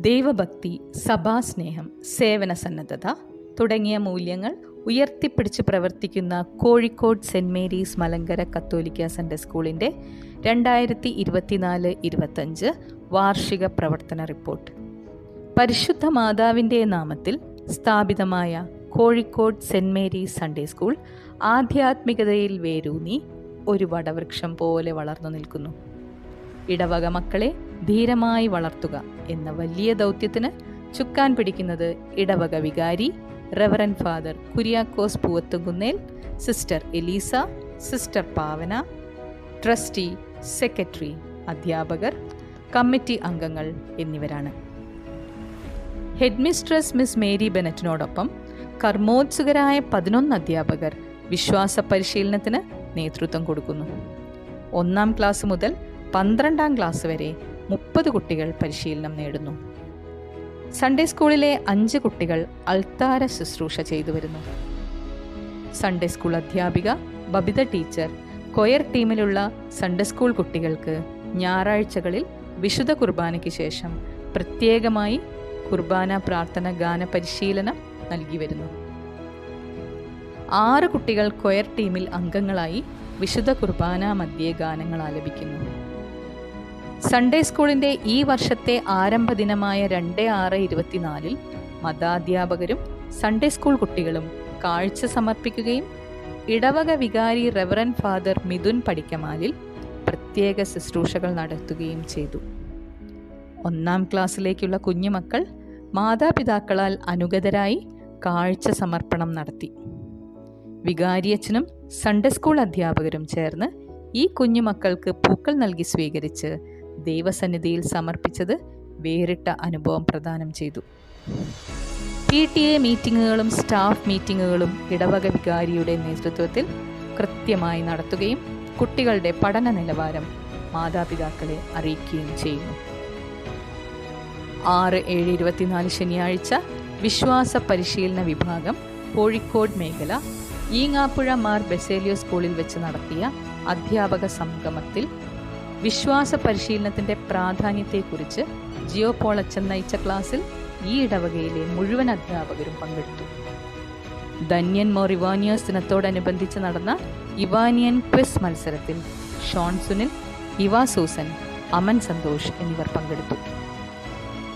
ദൈവഭക്തി സഭാസ്നേഹം സേവന സന്നദ്ധത തുടങ്ങിയ മൂല്യങ്ങൾ ഉയർത്തിപ്പിടിച്ച് പ്രവർത്തിക്കുന്ന കോഴിക്കോട് സെന്റ് മേരീസ് മലങ്കര കത്തോലിക്ക സൺഡേ സ്കൂളിന്റെ രണ്ടായിരത്തി ഇരുപത്തിനാല് ഇരുപത്തഞ്ച് വാർഷിക പ്രവർത്തന റിപ്പോർട്ട്. പരിശുദ്ധ മാതാവിന്റെ നാമത്തിൽ സ്ഥാപിതമായ Kozhikode saint Mary's Sunday school ആധ്യാത്മികതയിൽ വേരൂന്നി ഒരു വടവൃക്ഷം പോലെ വളർന്നു നിൽക്കുന്നു. ഇടവക മക്കളെ ധീരമായി വളർത്തുക എന്ന വലിയ ദൗത്യത്തിന് ചുക്കാൻ പിടിക്കുന്നത് ഇടവക വികാരി reverend father Kuriakose Poovathukunnel sister Elisa sister Pavana trustee secretary അധ്യാപകർ കമ്മിറ്റി അംഗങ്ങൾ എന്നിവരാണ്. ഹെഡ്മിസ്ട്രസ് മിസ് മേരി ബെനറ്റിനോടൊപ്പം കർമ്മോത്സുകരായ പതിനൊന്ന് അധ്യാപകർ വിശ്വാസ പരിശീലനത്തിന് നേതൃത്വം കൊടുക്കുന്നു. ഒന്നാം ക്ലാസ് മുതൽ പന്ത്രണ്ടാം ക്ലാസ് വരെ മുപ്പത് കുട്ടികൾ പരിശീലനം നേടുന്നു. സൺഡേ സ്കൂളിലെ അഞ്ച് കുട്ടികൾ അൾത്താര ശുശ്രൂഷ ചെയ്തു വരുന്നു. സൺഡേ സ്കൂൾ അധ്യാപിക ബബിത ടീച്ചർ കൊയർ ടീമിലുള്ള സൺഡേ സ്കൂൾ കുട്ടികൾക്ക് ഞായറാഴ്ചകളിൽ വിശുദ്ധ കുർബാനയ്ക്ക് ശേഷം പ്രത്യേകമായി കുർബാന പ്രാർത്ഥന ഗാന പരിശീലനം നൽകി വരുന്നു. ആറ് കുട്ടികൾ കൊയർ ടീമിൽ അംഗങ്ങളായി വിശുദ്ധ കുർബാന മധ്യേ ഗാനങ്ങൾ ആലപിക്കുന്നു. സൺഡേ സ്കൂളിന്റെ ഈ വർഷത്തെ ആരംഭ ദിനമായ രണ്ട് ആറ് ഇരുപത്തിനാലിൽ മതാധ്യാപകരും സൺഡേ സ്കൂൾ കുട്ടികളും കാഴ്ച സമർപ്പിക്കുകയും ഇടവക വികാരി റെവറൻ ഫാദർ മിഥുൻ പടിക്കമാലിൽ പ്രത്യേക ശുശ്രൂഷകൾ നടത്തുകയും ചെയ്തു. ഒന്നാം ക്ലാസ്സിലേക്കുള്ള കുഞ്ഞുമക്കൾ മാതാപിതാക്കളാൽ അനുഗതരായി കാഴ്ച സമർപ്പണം നടത്തി. വികാരിയച്ഛനും സൺഡേ സ്കൂൾ അധ്യാപകരും ചേർന്ന് ഈ കുഞ്ഞുമക്കൾക്ക് പൂക്കൾ നൽകി സ്വീകരിച്ച് ദൈവസന്നിധിയിൽ സമർപ്പിച്ചത് വേറിട്ട അനുഭവം പ്രദാനം ചെയ്തു. പി ടി എ മീറ്റിങ്ങുകളും സ്റ്റാഫ് മീറ്റിങ്ങുകളും ഇടവക വികാരിയുടെ നേതൃത്വത്തിൽ കൃത്യമായി നടത്തുകയും കുട്ടികളുടെ പഠന നിലവാരം മാതാപിതാക്കളെ അറിയിക്കുകയും ചെയ്യുന്നു. ആറ് ഏഴ് ഇരുപത്തിനാല് ശനിയാഴ്ച വിശ്വാസ പരിശീലന വിഭാഗം കോഴിക്കോട് മേഖല ഈങ്ങാപ്പുഴ മാർ ബെസേലിയോ സ്കൂളിൽ വെച്ച് നടത്തിയ അധ്യാപക സംഗമത്തിൽ വിശ്വാസ പരിശീലനത്തിന്റെ പ്രാധാന്യത്തെക്കുറിച്ച് ജിയോ പോളച്ചൻ നയിച്ച ക്ലാസ്സിൽ ഈ ഇടവകയിലെ മുഴുവൻ അധ്യാപകരും പങ്കെടുത്തു. ധന്യൻ മോർ ഇവാനിയോസ് ദിനത്തോടനുബന്ധിച്ച് നടന്ന ഇവാനിയൻ ക്വിസ് മത്സരത്തിൽ ഷോൺ സുനിൽ ഇവാ സൂസൻ അമൻ സന്തോഷ് എന്നിവർ പങ്കെടുത്തു.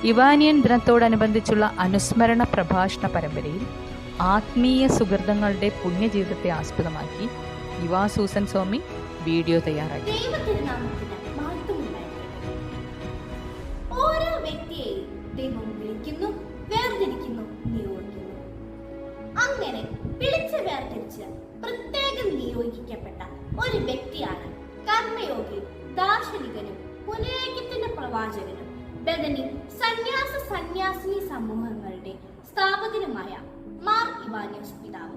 ഇവാനിയൻ ദിനത്തോടനുബന്ധിച്ചുള്ള അനുസ്മരണ പ്രഭാഷണ പരമ്പരയിൽ ആത്മീയ സുഹൃതങ്ങളുടെ പുണ്യജീവിതത്തെ ആസ്പദമാക്കി യുവാ സൂസൻ സ്വാമി വീഡിയോ തയ്യാറാക്കി. ഓരോ വ്യക്തിയെയും ദൈവം വിളിക്കുന്നു വേർതിരിക്കുന്നു നിയോഗിക്കുന്നു. അങ്ങനെ വിളിച്ച് വേർതിരിച്ച് പ്രത്യേകം നിയോഗിക്കപ്പെട്ട ഒരു വ്യക്തിയാണ് കർമ്മയോഗി ദാർശനികനും പുനരേക്കത്തിന്റെ പ്രവാചകനും ബദനി സന്യാസ സന്യാസിനി സമൂഹങ്ങളുടെ സ്ഥാപകനുമായ മാർ ഇവാനിയോസ് പിതാവ്.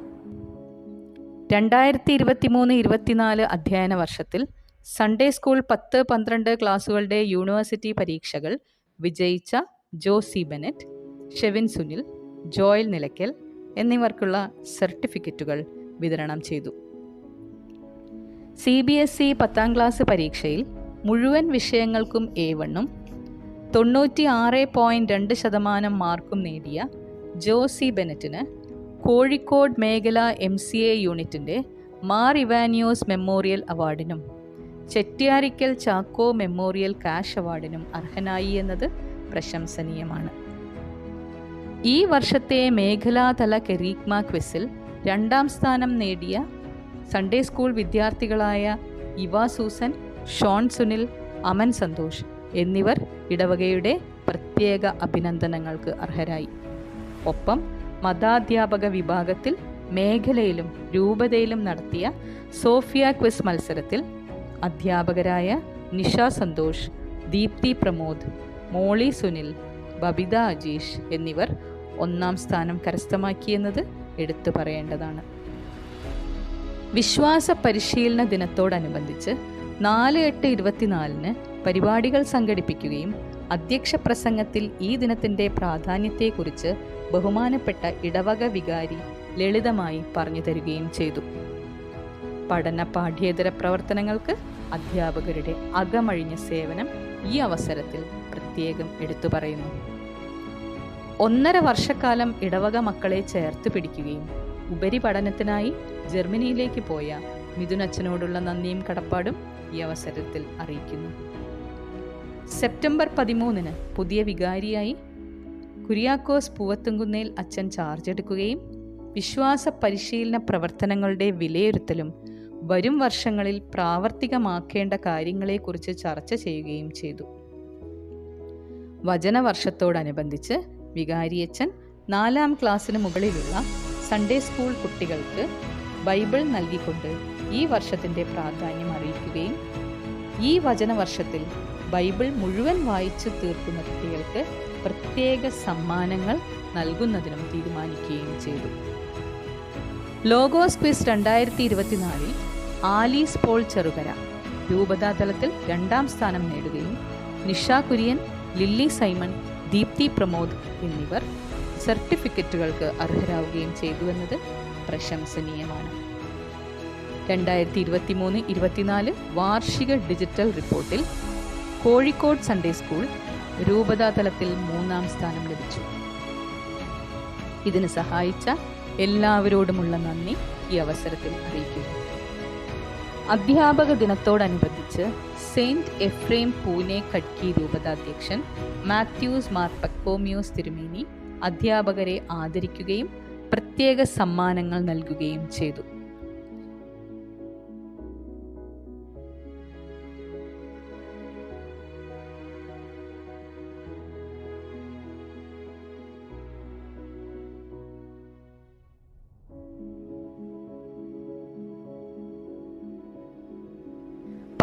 രണ്ടായിരത്തി ഇരുപത്തി മൂന്ന് ഇരുപത്തിനാല് അധ്യയന വർഷത്തിൽ സൺഡേ സ്കൂൾ പത്ത് പന്ത്രണ്ട് ക്ലാസ്സുകളുടെ യൂണിവേഴ്സിറ്റി പരീക്ഷകൾ വിജയിച്ച ജോസി ബെനറ്റ് ഷെവിൻ സുനിൽ ജോയൽ നിലയ്ക്കൽ എന്നിവർക്കുള്ള സർട്ടിഫിക്കറ്റുകൾ വിതരണം ചെയ്തു. സി ബി എസ് ഇ പത്താം ക്ലാസ് പരീക്ഷയിൽ മുഴുവൻ വിഷയങ്ങൾക്കും എ വണ്ണും തൊണ്ണൂറ്റി ആറ് പോയിന്റ് രണ്ട് ശതമാനം മാർക്കും നേടിയ ജോസി ബെനറ്റിന് കോഴിക്കോട് മേഖല എം സി എ യൂണിറ്റിന്റെ മാർ ഇവാനിയോസ് മെമ്മോറിയൽ അവാർഡിനും ചെട്ടിയാരിക്കൽ ചാക്കോ മെമ്മോറിയൽ കാഷ് അവാർഡിനും അർഹനായി എന്നത് പ്രശംസനീയമാണ്. ഈ വർഷത്തെ മേഖലാതല കെരീക്മ ക്വിസിൽ രണ്ടാം സ്ഥാനം നേടിയ Sunday school വിദ്യാർത്ഥികളായ Eva Susan Shawn Sunil Aman Santhosh എന്നിവർ ഇടവകയുടെ പ്രത്യേക അഭിനന്ദനങ്ങൾക്ക് അർഹരായി. ഒപ്പം മതാധ്യാപക വിഭാഗത്തിൽ മേഖലയിലും രൂപതയിലും നടത്തിയ സോഫിയ ക്വിസ് മത്സരത്തിൽ അധ്യാപകരായ നിഷ സന്തോഷ് ദീപ്തി പ്രമോദ് മോളി സുനിൽ ബബിത അജീഷ് എന്നിവർ ഒന്നാം സ്ഥാനം കരസ്ഥമാക്കിയെന്നത് എടുത്തു പറയേണ്ടതാണ്. വിശ്വാസ പരിശീലന ദിനത്തോടനുബന്ധിച്ച് നാല് എട്ട് ഇരുപത്തിനാലിന് പരിപാടികൾ സംഘടിപ്പിക്കുകയും അധ്യക്ഷ പ്രസംഗത്തിൽ ഈ ദിനത്തിന്റെ പ്രാധാന്യത്തെക്കുറിച്ച് ബഹുമാനപ്പെട്ട ഇടവക വികാരി ലളിതമായി പറഞ്ഞു തരികയും ചെയ്തു. പഠന പാഠ്യേതര പ്രവർത്തനങ്ങൾക്ക് അധ്യാപകരുടെ അകമഴിഞ്ഞ സേവനം ഈ അവസരത്തിൽ പ്രത്യേകം എടുത്തു പറയുന്നു. ഒന്നര വർഷക്കാലം ഇടവക മക്കളെ ചേർത്ത് പിടിക്കുകയും ഉപരിപഠനത്തിനായി ജർമ്മനിയിലേക്ക് പോയ മിഥുനച്ഛനോടുള്ള നന്ദിയും കടപ്പാടും ഈ അവസരത്തിൽ അറിയിക്കുന്നു. സെപ്റ്റംബർ പതിമൂന്നിന് പുതിയ വികാരിയായി കുര്യാക്കോസ് പൂവത്തുംകുന്നേൽ അച്ഛൻ ചാർജ് എടുക്കുകയും വിശ്വാസ പരിശീലന പ്രവർത്തനങ്ങളുടെ വിലയിരുത്തലും വരും വർഷങ്ങളിൽ പ്രാവർത്തികമാക്കേണ്ട കാര്യങ്ങളെക്കുറിച്ച് ചർച്ച ചെയ്യുകയും ചെയ്തു. വചനവർഷത്തോടനുബന്ധിച്ച് വികാരിയച്ഛൻ നാലാം ക്ലാസ്സിന് മുകളിലുള്ള സൺഡേ സ്കൂൾ കുട്ടികൾക്ക് ബൈബിൾ നൽകിക്കൊണ്ട് ഈ വർഷത്തിന്റെ പ്രാധാന്യം അറിയിക്കുകയും ഈ വചനവർഷത്തിൽ ബൈബിൾ മുഴുവൻ വായിച്ചു തീർക്കുന്ന കുട്ടികൾക്ക് പ്രത്യേക സമ്മാനങ്ങൾ നൽകുന്നതിനും തീരുമാനിക്കുകയും ചെയ്തു. ലോഗോസ് ക്വിസ് രണ്ടായിരത്തി ഇരുപത്തിനാലിൽ ആലീസ് പോൾ ചെറുകര രൂപതാതലത്തിൽ രണ്ടാം സ്ഥാനം നേടുകയും നിഷ കുര്യൻ ലില്ലി സൈമൺ ദീപ്തി പ്രമോദ് എന്നിവർ സർട്ടിഫിക്കറ്റുകൾക്ക് അർഹരാവുകയും ചെയ്തുവെന്നത് പ്രശംസനീയമാണ്. രണ്ടായിരത്തി ഇരുപത്തി മൂന്ന് ഇരുപത്തിനാല് വാർഷിക ഡിജിറ്റൽ റിപ്പോർട്ടിൽ കോഴിക്കോട് സൺഡേ സ്കൂൾ രൂപതാതലത്തിൽ മൂന്നാം സ്ഥാനം ലഭിച്ചു. ഇതിന് സഹായിച്ച എല്ലാവരോടുമുള്ള നന്ദി ഈ അവസരത്തിൽ അറിയിക്കുന്നു. അധ്യാപക ദിനത്തോടനുബന്ധിച്ച് സെയിന്റ് എഫ്രേം പൂനെ കട്കി രൂപതാധ്യക്ഷൻ മാത്യൂസ് മാർ പക്കോമിയോസ് തിരുമേനി അധ്യാപകരെ ആദരിക്കുകയും പ്രത്യേക സമ്മാനങ്ങൾ നൽകുകയും ചെയ്തു.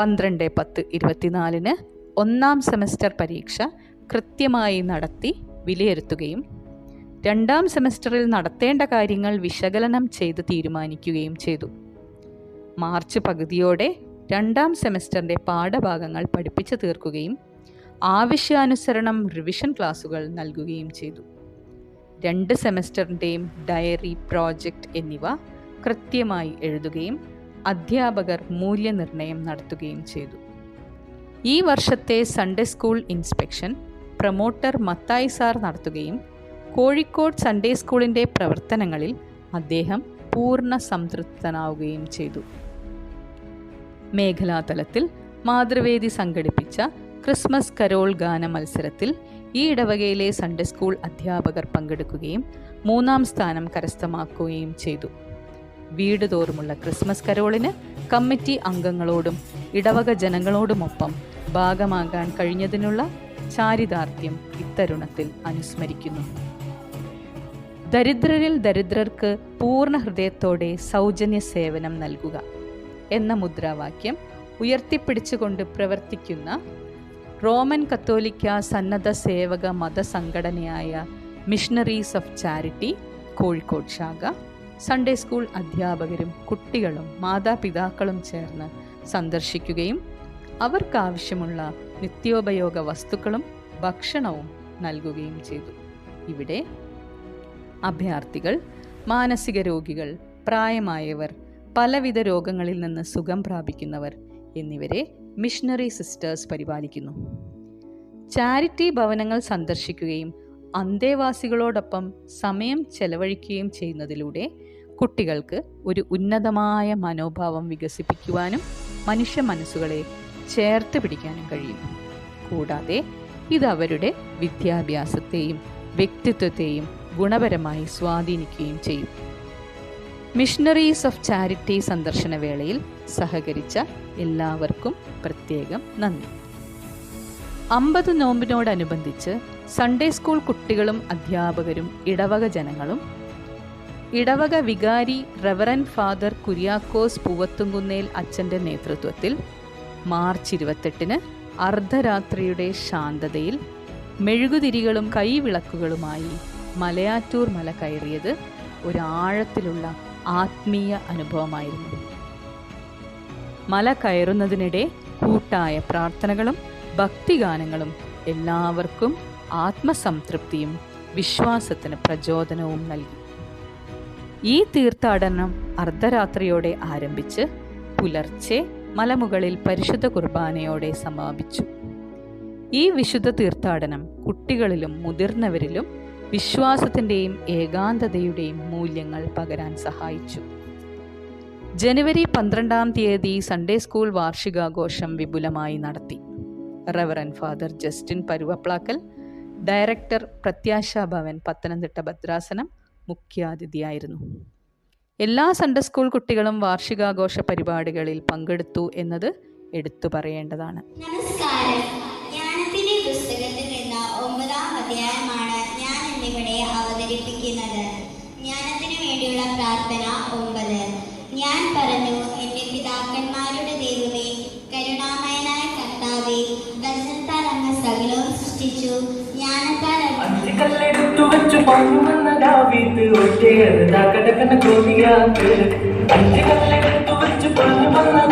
പന്ത്രണ്ട് പത്ത് ഇരുപത്തിനാലിന് ഒന്നാം സെമസ്റ്റർ പരീക്ഷ കൃത്യമായി നടത്തി വിലയിരുത്തുകയും രണ്ടാം സെമസ്റ്ററിൽ നടത്തേണ്ട കാര്യങ്ങൾ വിശകലനം ചെയ്ത് തീരുമാനിക്കുകയും ചെയ്തു. മാർച്ച് പകുതിയോടെ രണ്ടാം സെമസ്റ്ററിന്റെ പാഠഭാഗങ്ങൾ പഠിപ്പിച്ചു തീർക്കുകയും ആവശ്യാനുസരണം റിവിഷൻ ക്ലാസുകൾ നൽകുകയും ചെയ്തു. രണ്ട് സെമസ്റ്ററിന്റെയും ഡയറി പ്രോജക്റ്റ് എന്നിവ കൃത്യമായി എഴുതുകയും അധ്യാപകർ മൂല്യനിർണയം നടത്തുകയും ചെയ്തു. ഈ വർഷത്തെ Sunday school inspection promoter Mathai sir നടത്തുകയും കോഴിക്കോട് സൺഡേ സ്കൂളിന്റെ പ്രവർത്തനങ്ങളിൽ അദ്ദേഹം പൂർണ സംതൃപ്തനാവുകയും ചെയ്തു. മേഖലാതലത്തിൽ മാതൃവേദി സംഘടിപ്പിച്ച ക്രിസ്മസ് കരോൾ ഗാന മത്സരത്തിൽ ഈ ഇടവകയിലെ സൺഡേ സ്കൂൾ അധ്യാപകർ പങ്കെടുക്കുകയും മൂന്നാം സ്ഥാനം കരസ്ഥമാക്കുകയും ചെയ്തു. വീട് തോറുമുള്ള ക്രിസ്മസ് കരോളിന് കമ്മിറ്റി അംഗങ്ങളോടും ഇടവക ജനങ്ങളോടുമൊപ്പം ഭാഗമാകാൻ കഴിഞ്ഞതിനുള്ള ചാരിതാർത്ഥ്യം ഇത്തരുണത്തിൽ അനുസ്മരിക്കുന്നു. ദരിദ്രരിൽ ദരിദ്രർക്ക് പൂർണ ഹൃദയത്തോടെ സൗജന്യ സേവനം നൽകുക എന്ന മുദ്രാവാക്യം ഉയർത്തിപ്പിടിച്ചുകൊണ്ട് പ്രവർത്തിക്കുന്ന റോമൻ കത്തോലിക്ക സന്നദ്ധ സേവക മതസംഘടനയായ മിഷണറീസ് ഓഫ് ചാരിറ്റി കോഴിക്കോട് ശാഖ സൺഡേ സ്കൂൾ അധ്യാപകരും കുട്ടികളും മാതാപിതാക്കളും ചേർന്ന് സന്ദർശിക്കുകയും അവർക്കാവശ്യമുള്ള നിത്യോപയോഗ വസ്തുക്കളും ഭക്ഷണവും നൽകുകയും ചെയ്തു. ഇവിടെ അഭയാർത്ഥികൾ മാനസിക രോഗികൾ പ്രായമായവർ പലവിധ രോഗങ്ങളിൽ നിന്ന് സുഖം പ്രാപിക്കുന്നവർ എന്നിവരെ മിഷണറി സിസ്റ്റേഴ്സ് പരിപാലിക്കുന്നു. ചാരിറ്റി ഭവനങ്ങൾ സന്ദർശിക്കുകയും അന്തേവാസികളോടൊപ്പം സമയം ചെലവഴിക്കുകയും ചെയ്യുന്നതിലൂടെ കുട്ടികൾക്ക് ഒരു ഉന്നതമായ മനോഭാവം വികസിപ്പിക്കുവാനും മനുഷ്യ മനസ്സുകളെ ചേർത്ത് പിടിക്കാനും കഴിയും. കൂടാതെ ഇത് അവരുടെ വിദ്യാഭ്യാസത്തെയും വ്യക്തിത്വത്തെയും ഗുണപരമായി സ്വാധീനിക്കുകയും ചെയ്യും. മിഷണറീസ് ഓഫ് ചാരിറ്റി സന്ദർശന വേളയിൽ സഹകരിച്ച എല്ലാവർക്കും പ്രത്യേകം നന്ദി. അമ്പത് നോമ്പിനോടനുബന്ധിച്ച് സൺഡേ സ്കൂൾ കുട്ടികളും അധ്യാപകരും ഇടവക ജനങ്ങളും ഇടവക വികാരി റവറൻ ഫാദർ കുര്യാക്കോസ് പൂവത്തുംകുന്നേൽ അച്ഛന്റെ നേതൃത്വത്തിൽ മാർച്ച് ഇരുപത്തെട്ടിന് അർദ്ധരാത്രിയുടെ ശാന്തതയിൽ മെഴുകുതിരികളും കൈവിളക്കുകളുമായി മലയാറ്റൂർ മല കയറിയത് ഒരാഴത്തിലുള്ള ആത്മീയ അനുഭവമായിരുന്നു. മല കയറുന്നതിനിടെ കൂട്ടായ പ്രാർത്ഥനകളും ഭക്തിഗാനങ്ങളും എല്ലാവർക്കും ആത്മസംതൃപ്തിയും വിശ്വാസത്തിന് പ്രചോദനവും നൽകി. ഈ തീർത്ഥാടനം അർദ്ധരാത്രിയോടെ ആരംഭിച്ച് പുലർച്ചെ മലമുകളിൽ പരിശുദ്ധ കുർബാനയോടെ സമാപിച്ചു. ഈ വിശുദ്ധ തീർത്ഥാടനം കുട്ടികളിലും മുതിർന്നവരിലും വിശ്വാസത്തിന്റെയും ഏകാന്തതയുടെയും മൂല്യങ്ങൾ പകരാൻ സഹായിച്ചു. ജനുവരി പന്ത്രണ്ടാം തീയതി സൺഡേ സ്കൂൾ വാർഷികാഘോഷം വിപുലമായി നടത്തി. Reverend father Justin Paruvaplackal director Prathyasha Bhavan Pathanamthitta ഭദ്രാസനം മുഖ്യാതിഥിയായിരുന്നു. എല്ലാ സൺഡേ സ്കൂൾ കുട്ടികളും വാർഷികാഘോഷ പരിപാടികളിൽ പങ്കെടുത്തു എന്നത് എടുത്തു പറയേണ്ടതാണ്. നമസ്കാരം. ജ്ഞാനത്തിന്റെ പുസ്തകത്തിൽ നിന്ന് ഒമ്പതാം അധ്യായമാണ് ഞാൻ ഇന്നിവിടെ അവതരിപ്പിക്കുന്നത്. ജ്ഞാനത്തിനു വേണ്ടിയുള്ള പ്രാർത്ഥന ഒമ്പത്. ഞാൻ പറഞ്ഞു എന്റെ പിതാക്കന്മാരുടെ ദൈവമേ കരുണാമയനായ കർത്താവേ ദർശനത്താൽ അങ്ങ് സകലവും സൃഷ്ടിച്ചു. ജ്ഞാനത്താൽ ஒட்டே அது டக்க டக்கன கோதியா பேருக்கு அஞ்சு கல்லை வைத்து பண்ணு பண்ண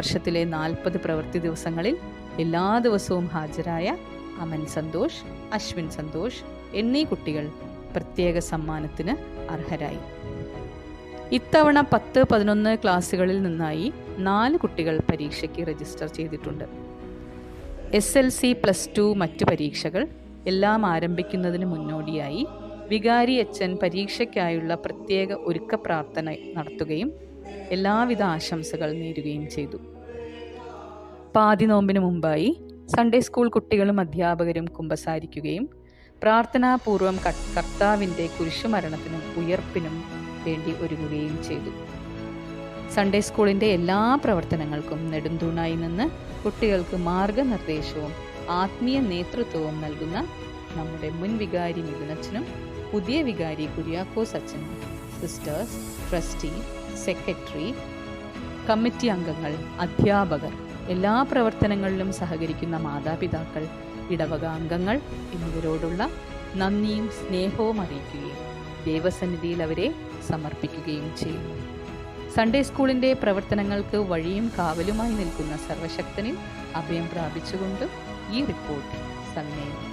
വർഷത്തിലെ നാൽപ്പത് പ്രവൃത്തി ദിവസങ്ങളിൽ എല്ലാ ദിവസവും ഹാജരായ അമൻ സന്തോഷ് അശ്വിൻ സന്തോഷ് എന്നീ കുട്ടികൾ പ്രത്യേക സമ്മാനത്തിന് അർഹരായി. ഇത്തവണ പത്ത് പതിനൊന്ന് ക്ലാസ്സുകളിൽ നിന്നായി നാല് കുട്ടികൾ പരീക്ഷയ്ക്ക് രജിസ്റ്റർ ചെയ്തിട്ടുണ്ട്. S L C plus two മറ്റു പരീക്ഷകൾ എല്ലാം ആരംഭിക്കുന്നതിന് മുന്നോടിയായി വികാരി അച്ഛൻ പരീക്ഷയ്ക്കായുള്ള പ്രത്യേക ഒരുക്ക പ്രാർത്ഥന നടത്തുകയും എല്ലാവിധ ആശംസകൾ നേരുകയും ചെയ്തു. പാതി നോമ്പിന് മുമ്പായി സൺഡേ സ്കൂൾ കുട്ടികളും അധ്യാപകരും കുമ്പസാരിക്കുകയും പ്രാർത്ഥനാപൂർവം കർത്താവിന്റെ കുരിശുമരണത്തിനും ഉയർപ്പിനും വേണ്ടി ഒരുങ്ങുകയും ചെയ്തു. സൺഡേ സ്കൂളിന്റെ എല്ലാ പ്രവർത്തനങ്ങൾക്കും നെടുന്തൂണായി നിന്ന് കുട്ടികൾക്ക് മാർഗനിർദ്ദേശവും ആത്മീയ നേതൃത്വവും നൽകുന്ന നമ്മുടെ മുൻ വികാരി മിഥുനച്ചനും പുതിയ വികാരി കുര്യാക്കോസ് അച്ഛനും സിസ്റ്റേഴ്സ് ട്രസ്റ്റി സെക്രട്ടറി കമ്മിറ്റി അംഗങ്ങൾ അധ്യാപകർ എല്ലാ പ്രവർത്തനങ്ങളിലും സഹകരിക്കുന്ന മാതാപിതാക്കൾ ഇടവക അംഗങ്ങൾ എന്നിവരോടുള്ള നന്ദിയും സ്നേഹവും അറിയിക്കുകയും ദേവസന്നിധിയിൽ അവരെ സമർപ്പിക്കുകയും ചെയ്യുന്നു. സൺഡേ സ്കൂളിന്റെ പ്രവർത്തനങ്ങൾക്ക് വഴിയും കാവലുമായി നിൽക്കുന്ന സർവശക്തനിൽ അഭയം പ്രാപിച്ചുകൊണ്ട് ഈ റിപ്പോർട്ട് സമ്മേളിക്കും